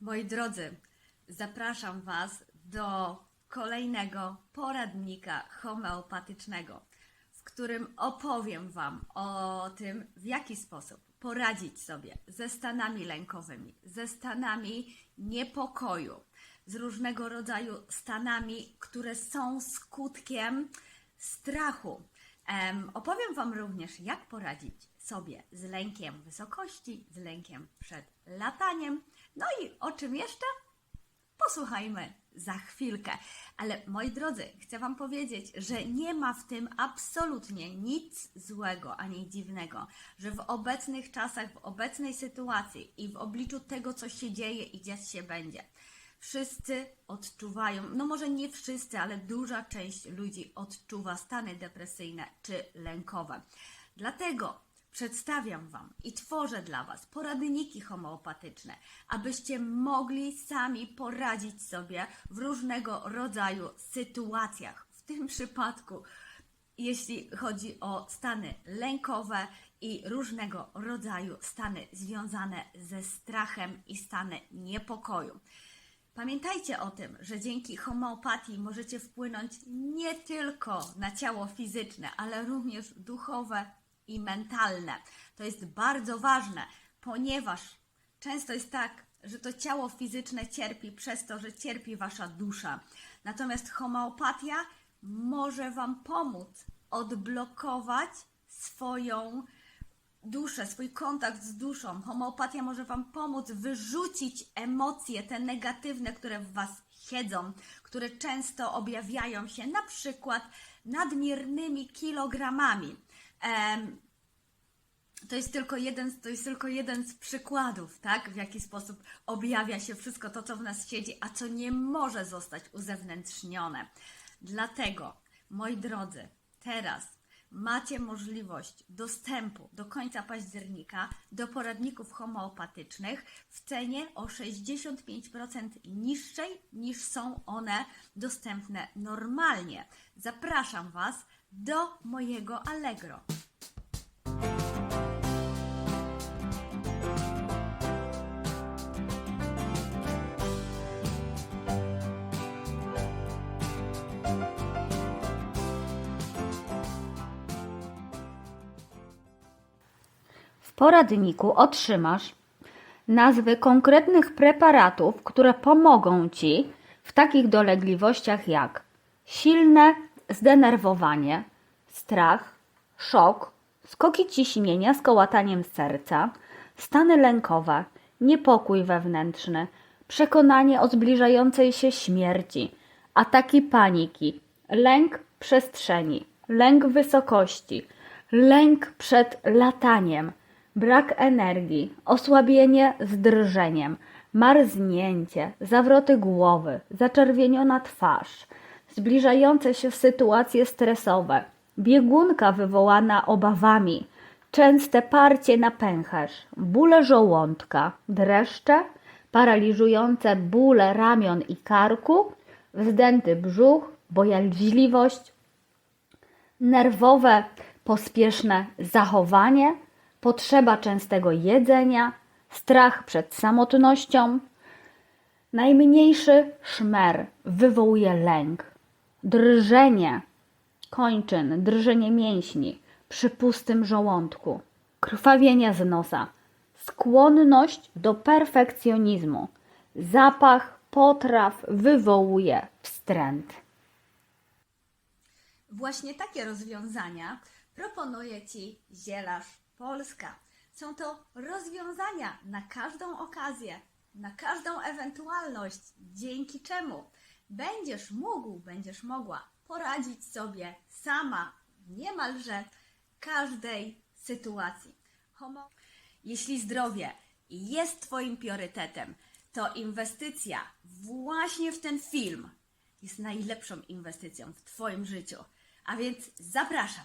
Moi drodzy, zapraszam Was do kolejnego poradnika homeopatycznego, w którym opowiem Wam o tym, w jaki sposób poradzić sobie ze stanami lękowymi, ze stanami niepokoju, z różnego rodzaju stanami, które są skutkiem strachu. Em, opowiem Wam również, jak poradzić sobie z lękiem wysokości, z lękiem przed lataniem. No i o czym jeszcze? Posłuchajmy za chwilkę. Ale moi drodzy, chcę Wam powiedzieć, że nie ma w tym absolutnie nic złego ani dziwnego, że w obecnych czasach, w obecnej sytuacji i w obliczu tego, co się dzieje i dziać się będzie, wszyscy odczuwają, no może nie wszyscy, ale duża część ludzi odczuwa stany depresyjne czy lękowe. Dlatego przedstawiam Wam i tworzę dla Was poradniki homeopatyczne, abyście mogli sami poradzić sobie w różnego rodzaju sytuacjach. W tym przypadku, jeśli chodzi o stany lękowe i różnego rodzaju stany związane ze strachem i stany niepokoju. Pamiętajcie o tym, że dzięki homeopatii możecie wpłynąć nie tylko na ciało fizyczne, ale również duchowe i mentalne. To jest bardzo ważne, ponieważ często jest tak, że to ciało fizyczne cierpi przez to, że cierpi wasza dusza. Natomiast homeopatia może wam pomóc odblokować swoją duszę, swój kontakt z duszą. Homeopatia może Wam pomóc wyrzucić emocje, te negatywne, które w Was siedzą, które często objawiają się na przykład nadmiernymi kilogramami. To jest tylko jeden, to jest tylko jeden z przykładów, tak? W jaki sposób objawia się wszystko to, co w nas siedzi, a co nie może zostać uzewnętrznione. Dlatego, moi drodzy, teraz macie możliwość dostępu do końca października do poradników homeopatycznych w cenie o 65% niższej niż są one dostępne normalnie. Zapraszam Was do mojego Allegro. W poradniku otrzymasz nazwy konkretnych preparatów, które pomogą Ci w takich dolegliwościach jak silne zdenerwowanie, strach, szok, skoki ciśnienia z kołataniem serca, stany lękowe, niepokój wewnętrzny, przekonanie o zbliżającej się śmierci, ataki paniki, lęk przestrzeni, lęk wysokości, lęk przed lataniem, brak energii, osłabienie z drżeniem, marznięcie, zawroty głowy, zaczerwieniona twarz, zbliżające się sytuacje stresowe, biegunka wywołana obawami, częste parcie na pęcherz, bóle żołądka, dreszcze, paraliżujące bóle ramion i karku, wzdęty brzuch, bojaźliwość, nerwowe, pospieszne zachowanie, potrzeba częstego jedzenia, strach przed samotnością. Najmniejszy szmer wywołuje lęk, drżenie kończyn, drżenie mięśni przy pustym żołądku, krwawienia z nosa, skłonność do perfekcjonizmu, zapach potraw wywołuje wstręt. Właśnie takie rozwiązania proponuje Ci Zielarz Polska. Są to rozwiązania na każdą okazję, na każdą ewentualność, dzięki czemu będziesz mógł, będziesz mogła poradzić sobie sama niemalże każdej sytuacji. Homo... Jeśli zdrowie jest Twoim priorytetem, to inwestycja właśnie w ten film jest najlepszą inwestycją w Twoim życiu. A więc zapraszam